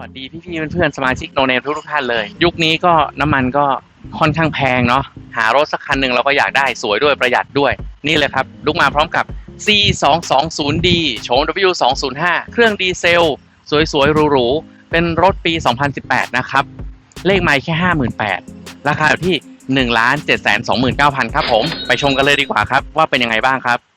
วัสดีพี่ๆเพื่อนๆสมาชิกโนเนมทุกๆท่านเลย ยุคนี้ก็น้ำมันก็ค่อนข้างแพงเนาะหารถสักคันหนึ่งเราก็อยากได้สวยด้วยประหยัดด้วย นี่เลยครับ ลุกมาพร้อมกับ C 2 2 0 D โฉม W 2 0 5 เครื่องดีเซล สวยๆหรูๆ เป็นรถปี 2018 นะครับ เลขไมล์แค่ 58,000ราคาอยู่ที่ 1 7 2 9 0 0 0 ครับผม ไปชมกันเลยดีกว่าครับ ว่าเป็นยังไงบ้างครับ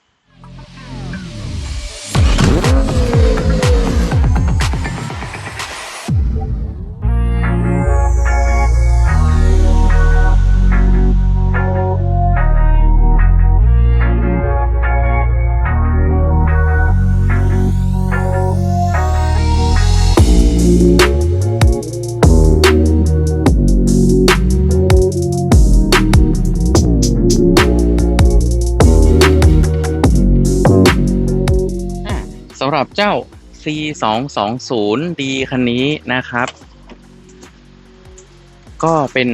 ำหรับเจ้า C 2 2 0 D คันนี้นะครับ ก็เป็น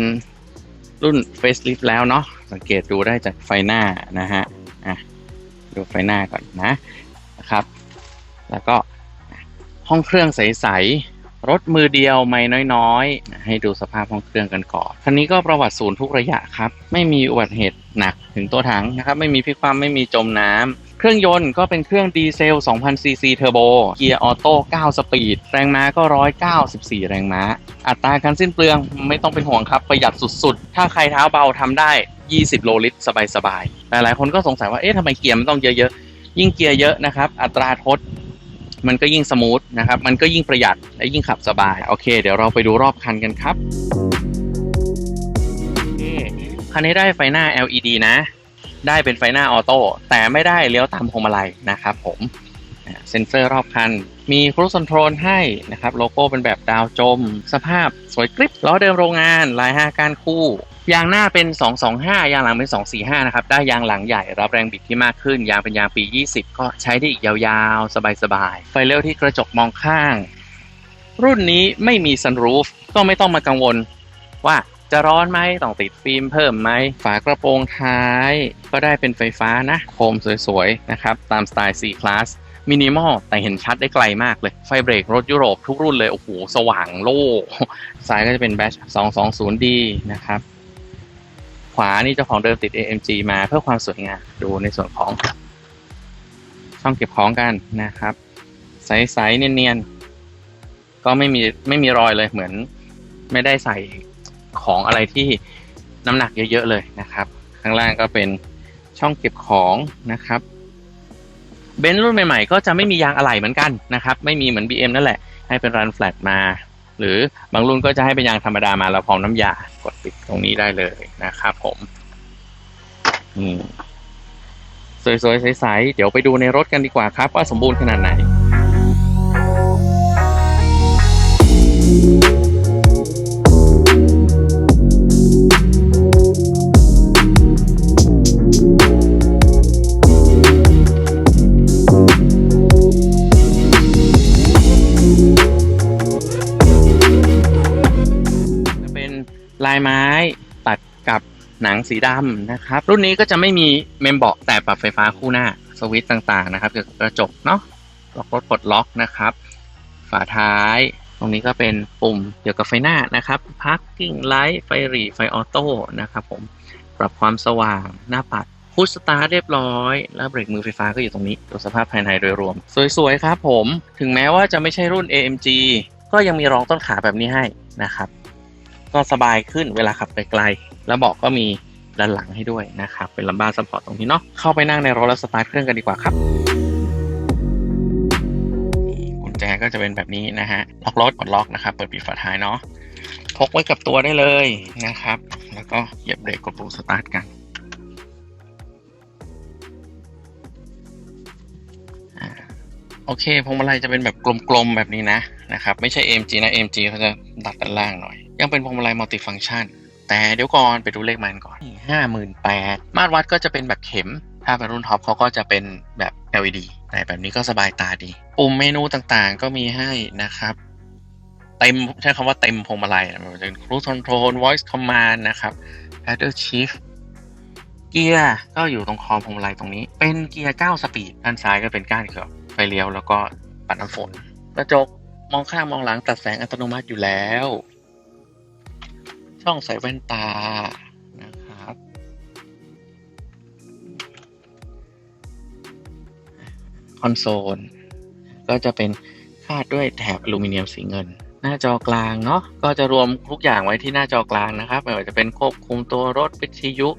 รุ่น facelift แล้วเนาะสังเกตดูได้จากไฟหน้านะฮะอะดูไฟหน้าก่อนนะนะครับ แล้วก็ห้องเครื่องใส ๆ รถมือเดียวไม่น้อย ๆ ให้ดูสภาพห้องเครื่องกันก่อนคันนี้ก็ประวัติศูนย์ทุกระยะครับ ไม่มีอุบัติเหตุหนักถึงตัวถังนะครับ ไม่มีพลิกคว่ำไม่มีจมน้ำ เครื่องยนต์ก็เป็นเครื่องดีเซล 2,000 ซีซีเทอร์โบ เกียร์ออโต้ 9 สปีด แรงม้าก็ 194 แรงม้า อัตราการสิ้นเปลืองไม่ต้องเป็นห่วงครับ ประหยัดสุดๆ ถ้าใครเท้าเบาทำได้ 20 โลลิตร สบายๆ หลายๆ คนก็สงสัยว่า เอ๊ะทำไมเกียร์มันต้องเยอะๆ ยิ่งเกียร์เยอะนะครับ อัตราทดมันก็ยิ่งสมูทนะครับ มันก็ยิ่งประหยัดและยิ่งขับสบาย โอเค เดี๋ยวเราไปดูรอบคันกันครับคันนี้ได้ไฟหน้า LED นะ ได้เป็นไฟหน้าออโต้แต่ไม่ได้เลี้ยวตามพวงมาลัยนะครับผมเซ็นเซอร์รอบคัน มีครู i คอนโทรลให้นะครับ โลโก้เป็นแบบดาวจม สภาพสวยกริบล้อเดิมโรงงาน ลาย 5 ก้านคู่ ยางหน้าเป็น 225 ยางหลังเป็น 245 นะครับ ได้ยางหลังใหญ่รับแรงบิดที่มากขึ้น ยางเป็นยางปี 20 ก็ใช้ได้อีกยาวๆ สบายๆ ไฟเลี้ยวที่กระจกมองข้าง รุ่นนี้ไม่มีซันรูฟก็ไม่ต้องมากังวลว่า จะร้อนไหมต้องติดฟิล์มเพิ่มไหม ฝากระโปรงท้าย ก็ได้เป็นไฟฟ้านะโคมสวยๆ นะครับ ตามสไตล์ C-Class มินิมอลแต่เห็นชัดได้ไกลมากเลย ไฟเบรกรถยุโรปทุกรุ่นเลย โอ้โห สว่างโล่ซ้ายก็จะเป็นแบช 220D นะครับ ขวานี่เจ้าของเดิมติด AMG มาเพื่อความสวยงามดูในส่วนของ ช่องเก็บของกันนะครับ ใสๆเนียนๆก็ไม่มีไม่มีรอยเลยเหมือนไม่ได้ใส่ ของอะไรที่น้ำหนักเยอะๆเลยนะครับ ข้างล่างก็เป็นช่องเก็บของนะครับเบนซ์รุ่นใหม่ๆ ก็จะไม่มียางอะไหล่เหมือนกันนะครับ ไม่มีเหมือน BM นั่นแหละ ให้เป็นรันแฟลตมา หรือบางรุ่นก็จะให้เป็นยางธรรมดามาแล้วพร้อมน้ำยากดปิดตรงนี้ได้เลยนะครับผมอืมสวยๆใสๆเดี๋ยวไปดูในรถกันดีกว่าครับ ว่าสมบูรณ์ขนาดไหน ไม้ตัดกับหนังสีดำนะครับ รุ่นนี้ก็จะไม่มีเมมเบาะแต่ปรับไฟฟ้าคู่หน้าสวิตช์ต่างๆนะครับเกี่ยวกับกระจกเนาะล็อกรถปลดล็อกนะครับ ฝาท้าย ตรงนี้ก็เป็นปุ่มเกี่ยวกับไฟหน้านะครับ Parking Light ไฟหรี่ไฟออโต้นะครับผมปรับความสว่างหน้าปัดพุชสตาร์ทเรียบร้อย แล้วเบรกมือไฟฟ้าก็อยู่ตรงนี้ดูสภาพภายในโดยรวม สวยๆครับผม ถึงแม้ว่าจะไม่ใช่รุ่น AMG ก็ยังมีรองต้นขาแบบนี้ให้นะครับ ก็สบายขึ้นเวลาขับไกลๆแล้วเบาะก็มีด้านหลังให้ด้วยนะครับ เป็นลัมบ้าซัพพอร์ตตรงนี้เนาะเข้าไปนั่งในรถแล้วสตาร์ทเครื่องกันดีกว่าครับกุญแจก็จะเป็นแบบนี้นะฮะล็อกรถกดล็อกนะครับ เปิดปิดฝาท้ายเนาะพกไว้กับตัวได้เลยนะครับ แล้วก็เหยียบเบรกกดปุ่มสตาร์ทกันโอเคพวงมาลัยจะเป็นแบบกลมๆแบบนี้นะ นะครับ ไม่ใช่ AMG นะ AMG เขาจะดัดด้านล่างหน่อย ยังเป็นพวงมาลัยมัลติฟัง c t ชันแต่เดี๋ยวก่อนไปดูเลขมันก่อนห้าหมื่นแปดมาตรวัดก็จะเป็นแบบเข็ม ถ้าเป็นรุ่นท็อปเขาก็จะเป็นแบบ LED แต่แบบนี้ก็สบายตาดี ปุ่มเมนูต่างๆก็มีให้นะครับ เต็มใช้คำว่าเต็มพวงมาลัยมันจะเป็น cruise control voice command นะครับ paddle shift เกียร์ก็อยู่ตรงคอพวงมาลัยตรงนี้ เป็นเกียร์ 9 สปีด ด้านซ้ายก็เป็นก้านเขียวไฟเลี้ยวแล้วก็ปัดน้ำฝน กระจก มองข้างมองหลังตัดแสงอัตโนมัติอยู่แล้ว ช่องใส่แว่นตานะครับคอนโซล ก็จะเป็นคาดด้วยแถบอลูมิเนียมสีเงิน หน้าจอกลางเนาะก็จะรวมทุกอย่างไว้ที่หน้าจอกลางนะครับไม่ว่าจะเป็นควบคุมตัวรถวิทยุ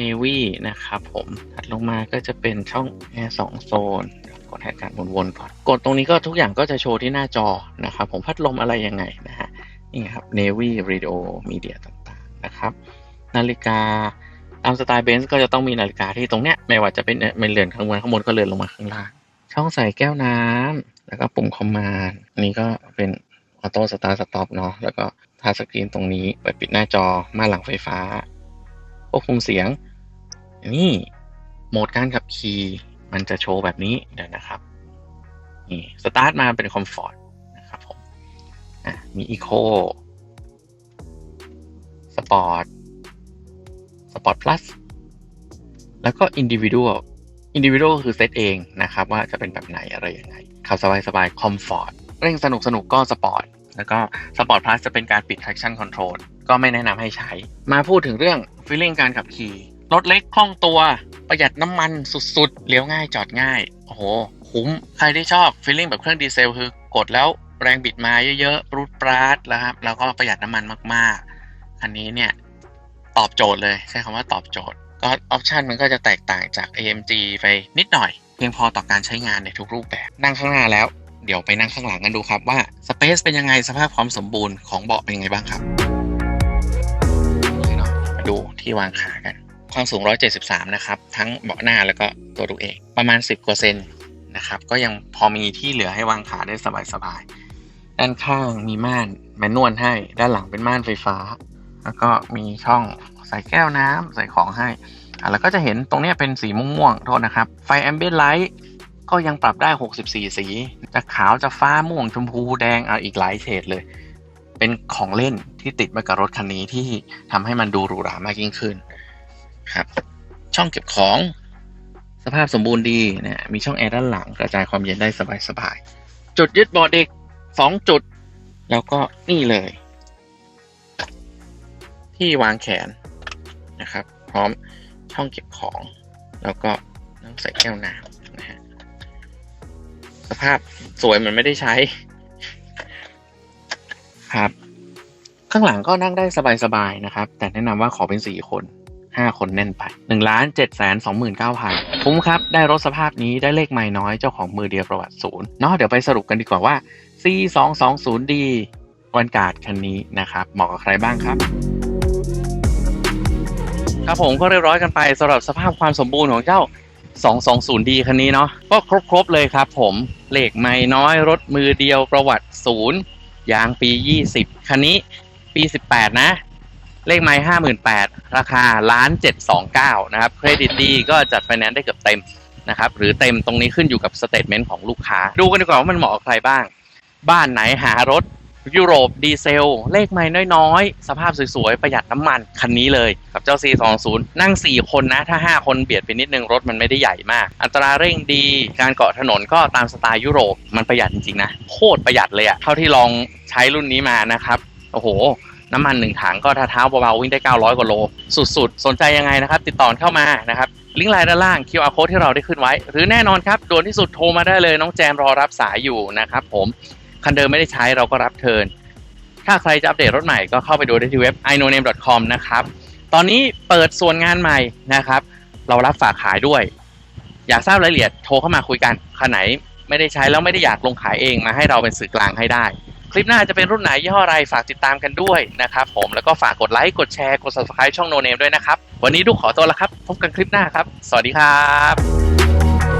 Navy นะครับผมถัดลงมาก็จะเป็นช่องแอร์สองโซน กดให้การหมุนวนก่อน กดตรงนี้ก็ทุกอย่างก็จะโชว์ที่หน้าจอนะครับผมพัดลมอะไรยังไงนะฮะนี่ครับ Navy Radio Media ต่างๆนะครับ นาฬิกาตามสไตล์เบนซ์ก็จะต้องมีนาฬิกาที่ตรงเนี้ยไม่ว่าจะเป็นเป็นเลื่อนข้างบนข้างบนก็เลื่อนลงมาข้างล่าง ช่องใส่แก้วน้ำแล้วก็ปุ่มคอมมานด์อันนี้ก็เป็นออโต้สตาร์สต็อปเนาะแล้วก็ทัชสกรีนตรงนี้เปิดปิดหน้าจอมาหลังไฟฟ้าควบคุมเสียง นี่โหมดการขับขี่ มันจะโชว์แบบนี้เดี๋ยวนะครับนี่สตาร์ทมาเป็นคอมฟอร์ตนะครับผมมีอีโคสปอร์ตสปอร์ตพลัสแล้วก็อินดิวิ u a ลอินดิวิ u a ลคือเซตเองนะครับ ว่าจะเป็นแบบไหนอะไรยังไงขับสบายสบายคอมฟอร์ตเร่งสนุกสนุกก็สปอร์ตแล้วก็สปอร์ตพลัสจะเป็นการปิด traction control ก็ไม่แนะนำให้ใช้ มาพูดถึงเรื่อง feeling การขับขี่ รถเล็กคล่องตัวประหยัดน้ำมันสุดๆ เลี้ยวง่ายจอดง่าย โอ้โห คุ้ม ใครที่ชอบ feeling แบบเครื่องดีเซลคือกดแล้วแรงบิดมาเยอะๆรูดปราดแล้วครับแล้วก็ประหยัดน้ำมันมากๆ อันนี้เนี่ย ตอบโจทย์เลย ใช้คำว่าตอบโจทย์ ก็ออปชันมันก็จะแตกต่างจาก AMG ไปนิดหน่อย เพียงพอต่อการใช้งานในทุกรูปแบบ นั่งข้างหน้าแล้ว เดี๋ยวไปนั่งข้างหลังกันดูครับว่าสเปซเป็นยังไงสภาพความสมบูรณ์ของเบาะเป็นยังไงบ้างครับโอเคเนาะมาดูที่วางขากัน ความสูง 173 นะครับ ทั้งเบาะหน้าแล้วก็ตัวดูเองประมาณ 10กว่าเซนนะครับ ก็ยังพอมีที่เหลือให้วางขาได้สบายๆ ด้านข้างมีม่านแมนนวลให้ ด้านหลังเป็นม่านไฟฟ้า แล้วก็มีช่องใส่แก้วน้ำใส่ของให้ แล้วก็จะเห็นตรงนี้เป็นสีม่วงๆ โทษนะครับ ไฟแอมเบียนไลท์ก็ยังปรับได้ 64 สี จะขาวจะฟ้าม่วงชมพูแดงเอาอีกหลายเฉดเลย เป็นของเล่นที่ติดมากับรถคันนี้ที่ทำให้มันดูหรูหรามากยิ่งขึ้น ครับ ช่องเก็บของสภาพสมบูรณ์ดีนะมีช่องแอร์ด้านหลังกระจายความเย็นได้สบายๆ จุดยึดบาะเด็กสองจุด แล้วก็นี่เลย ที่วางแขนนะครับ พร้อมช่องเก็บของ แล้วก็น้ำใส่แก้วน้ำนะฮะสภาพสวยเหมือนไม่ได้ใช้ ครับ ข้างหลังก็นั่งได้สบายๆนะครับ แต่แนะนำว่าขอเป็นสี่คน ห้าคนแน่นไปหนึ่งล้านเจ็ดแสนสองหมื่นเก้าพันคุ้มครับ ได้รถสภาพนี้ได้เลขไม่น้อยเจ้าของมือเดียวประวัติศูนย์เนาะเดี๋ยวไปสรุปกันดีกว่าว่า C 2 2 0 D วันการ์ดคันนี้นะครับ เหมาะกับใครบ้างครับครับผมก็เรียบร้อยกันไปสำหรับสภาพความสมบูรณ์ของเจ้า 220D คันนี้เนาะก็ครบๆเลยครับผมเลขไม่น้อยรถมือเดียวประวัติศูนย์ยางปี 20 คันนี้ปี 18 นะ เลขไม่58,000ราคาล้าน729นะครับเครดิตดีก็จัดไฟแนนซ์ได้เกือบเต็มนะครับหรือเต็มตรงนี้ขึ้นอยู่กับสเตทเมนต์ของลูกค้า ดูกันดีกว่าว่ามันเหมาะกับใครบ้าง บ้านไหนหารถยุโรปดีเซล เลขไม่น้อยๆ สภาพสวยๆ ประหยัดน้ำมัน คันนี้เลย กับเจ้า C20 นั่ง 4 คนนะ ถ้า 5 คนเบียดไปนิดนึง รถมันไม่ได้ใหญ่มาก อัตราเร่งดีการเกาะถนนก็ตามสไตล์ยุโรป มันประหยัดจริงๆนะ โคตรประหยัดเลยอะเท่าที่ลองใช้รุ่นนี้มานะครับ โอ้โห น้ำมันหนึ่งถังก็ถ้าเท้าเบาๆวิ่งได้ 900 กว่าโล สุด ๆ สนใจยังไงนะครับ ติดต่อเข้ามานะครับ ลิงก์ไลน์ด้านล่าง QR code ที่เราได้ขึ้นไว้ หรือแน่นอนครับด่วนที่สุดโทรมาได้เลย น้องแจมรอรับสายอยู่นะครับผมคันเดิมไม่ได้ใช้เราก็รับเทินถ้าใครจะอัปเดตรถใหม่ก็เข้าไปดูได้ที่เว็บ inoname.com นะครับตอนนี้เปิดส่วนงานใหม่นะครับ เรารับฝากขายด้วย อยากทราบรายละเอียดโทรเข้ามาคุยกันคันไหนไม่ได้ใช้แล้วไม่ได้อยากลงขายเองมาให้เราเป็นสื่อกลางให้ได้ ลิปหน้าจะเป็นรุ่นไหนยี่ห้ออะไรฝากติดตามกันด้วยนะครับผมแล้วก็ฝากกดไลค์กดแชร์กด subscribe ช่องโนเนมด้วยนะครับ วันนี้ดูขอตัวละครับ พบกันคลิปหน้าครับ สวัสดีครับ